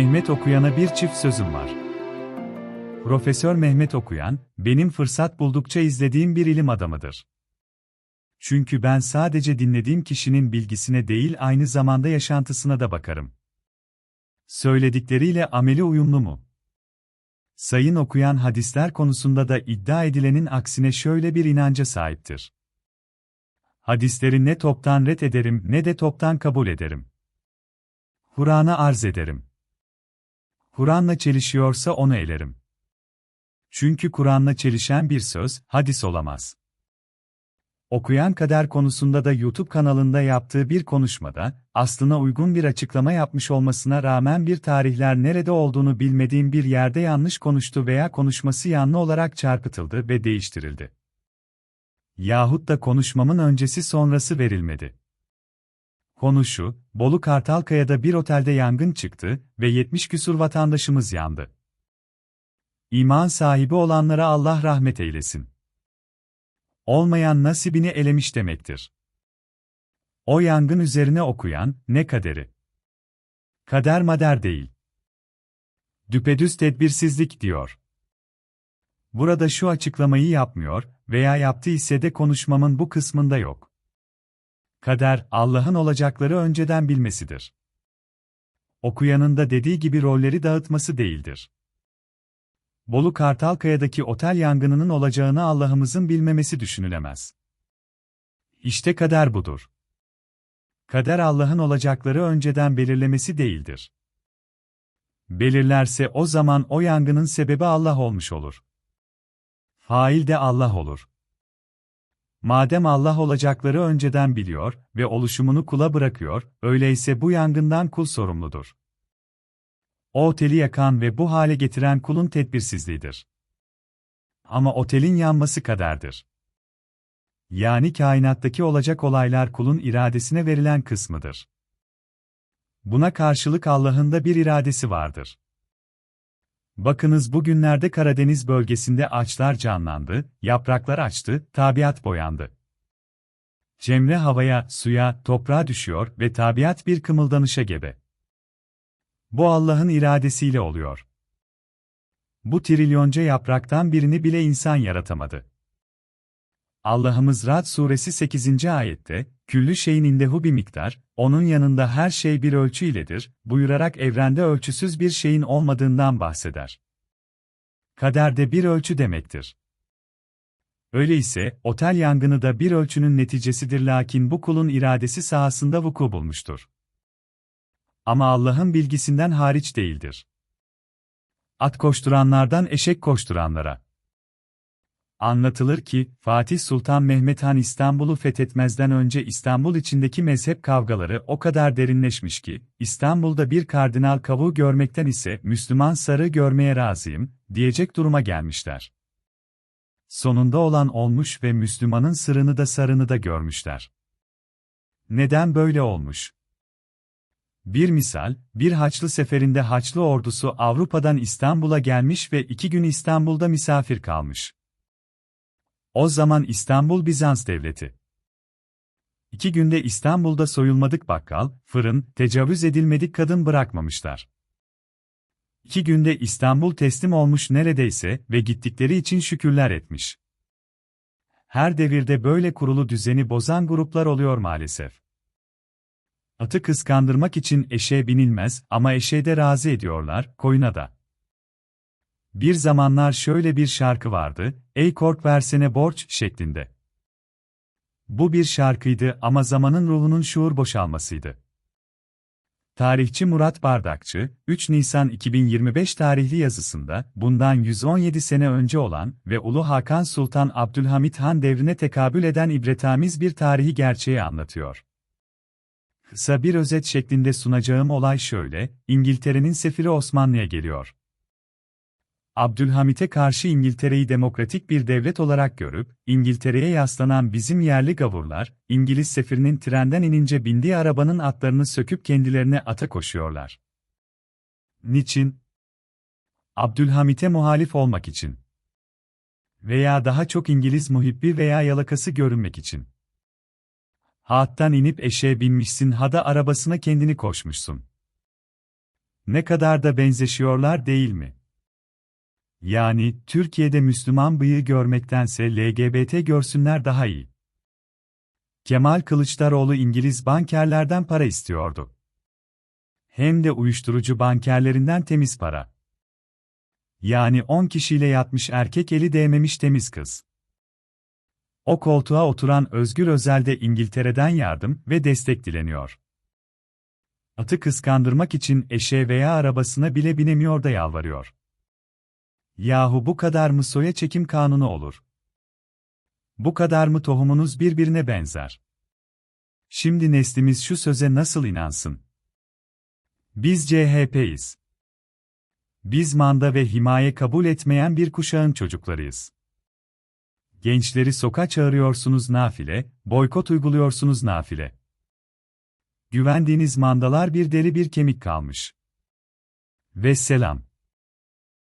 Mehmet Okuyan'a bir çift sözüm var. Profesör Mehmet Okuyan, benim fırsat buldukça izlediğim bir ilim adamıdır. Çünkü ben sadece dinlediğim kişinin bilgisine değil aynı zamanda yaşantısına da bakarım. Söyledikleriyle ameli uyumlu mu? Sayın Okuyan hadisler konusunda da iddia edilenin aksine şöyle bir inanca sahiptir. Hadisleri ne toptan ret ederim ne de toptan kabul ederim. Kur'an'a arz ederim. Kur'an'la çelişiyorsa onu elerim. Çünkü Kur'an'la çelişen bir söz, hadis olamaz. Okuyan kader konusunda da YouTube kanalında yaptığı bir konuşmada, aslına uygun bir açıklama yapmış olmasına rağmen bir tarihler nerede olduğunu bilmediğim bir yerde yanlış konuştu veya konuşması yanlı olarak çarpıtıldı ve değiştirildi. Yahut da konuşmamın öncesi sonrası verilmedi. Konu şu, Bolu Kartalkaya'da bir otelde yangın çıktı ve 70 küsur vatandaşımız yandı. İman sahibi olanlara Allah rahmet eylesin. Olmayan nasibini elemiş demektir. O yangın üzerine okuyan, ne kaderi? Kader mader değil. Düpedüz tedbirsizlik diyor. Burada şu açıklamayı yapmıyor veya yaptı ise de konuşmamın bu kısmında yok. Kader, Allah'ın olacakları önceden bilmesidir. Okuyanın da dediği gibi rolleri dağıtması değildir. Bolu Kartalkaya'daki otel yangınının olacağını Allah'ımızın bilmemesi düşünülemez. İşte kader budur. Kader Allah'ın olacakları önceden belirlemesi değildir. Belirlerse o zaman o yangının sebebi Allah olmuş olur. Fail de Allah olur. Madem Allah olacakları önceden biliyor ve oluşumunu kula bırakıyor, öyleyse bu yangından kul sorumludur. O oteli yakan ve bu hale getiren kulun tedbirsizliğidir. Ama otelin yanması kaderdir. Yani kainattaki olacak olaylar kulun iradesine verilen kısmıdır. Buna karşılık Allah'ın da bir iradesi vardır. Bakınız bugünlerde Karadeniz bölgesinde ağaçlar canlandı, yapraklar açtı, tabiat boyandı. Cemre havaya, suya, toprağa düşüyor ve tabiat bir kımıldanışa gebe. Bu Allah'ın iradesiyle oluyor. Bu trilyonca yapraktan birini bile insan yaratamadı. Allah'ımız Rad suresi 8. ayette, küllü şeyin indehu bir miktar, onun yanında her şey bir ölçü iledir, buyurarak evrende ölçüsüz bir şeyin olmadığından bahseder. Kader de bir ölçü demektir. Öyleyse, otel yangını da bir ölçünün neticesidir lakin bu kulun iradesi sahasında vuku bulmuştur. Ama Allah'ın bilgisinden hariç değildir. At koşturanlardan eşek koşturanlara. Anlatılır ki, Fatih Sultan Mehmet Han İstanbul'u fethetmezden önce İstanbul içindeki mezhep kavgaları o kadar derinleşmiş ki, İstanbul'da bir kardinal kavuğu görmekten ise Müslüman sarı görmeye razıyım, diyecek duruma gelmişler. Sonunda olan olmuş ve Müslümanın sırrını da sarını da görmüşler. Neden böyle olmuş? Bir misal, bir Haçlı seferinde Haçlı ordusu Avrupa'dan İstanbul'a gelmiş ve iki gün İstanbul'da misafir kalmış. O zaman İstanbul Bizans devleti. İki günde İstanbul'da soyulmadık bakkal, fırın, tecavüz edilmedik kadın bırakmamışlar. İki günde İstanbul teslim olmuş neredeyse ve gittikleri için şükürler etmiş. Her devirde böyle kurulu düzeni bozan gruplar oluyor maalesef. Atı kıskandırmak için eşeğe binilmez ama eşeğe de razı ediyorlar, koyuna da. Bir zamanlar şöyle bir şarkı vardı, ey kork versene borç şeklinde. Bu bir şarkıydı ama zamanın ruhunun şuur boşalmasıydı. Tarihçi Murat Bardakçı, 3 Nisan 2025 tarihli yazısında, bundan 117 sene önce olan ve Ulu Hakan Sultan Abdülhamit Han devrine tekabül eden ibretamiz bir tarihi gerçeği anlatıyor. Kısa bir özet şeklinde sunacağım olay şöyle, İngiltere'nin sefiri Osmanlı'ya geliyor. Abdülhamit'e karşı İngiltere'yi demokratik bir devlet olarak görüp, İngiltere'ye yaslanan bizim yerli gavurlar, İngiliz sefirinin trenden inince bindiği arabanın atlarını söküp kendilerine ata koşuyorlar. Niçin? Abdülhamit'e muhalif olmak için. Veya daha çok İngiliz muhibbi veya yalakası görünmek için. Haattan inip eşeğe binmişsin hada arabasına kendini koşmuşsun. Ne kadar da benzeşiyorlar değil mi? Yani, Türkiye'de Müslüman bıyığı görmektense LGBT görsünler daha iyi. Kemal Kılıçdaroğlu İngiliz bankerlerden para istiyordu. Hem de uyuşturucu bankerlerinden temiz para. Yani 10 kişiyle yatmış erkek eli değmemiş temiz kız. O koltuğa oturan Özgür Özel de İngiltere'den yardım ve destek dileniyor. Atı kıskandırmak için eşeğe veya arabasına bile binemiyor da yalvarıyor. Yahu bu kadar mı soya çekim kanunu olur? Bu kadar mı tohumunuz birbirine benzer? Şimdi neslimiz şu söze nasıl inansın? Biz CHP'yiz. Biz manda ve himaye kabul etmeyen bir kuşağın çocuklarıyız. Gençleri sokağa çağırıyorsunuz nafile, boykot uyguluyorsunuz nafile. Güvendiğiniz mandalar bir deri bir kemik kalmış. Ve selam.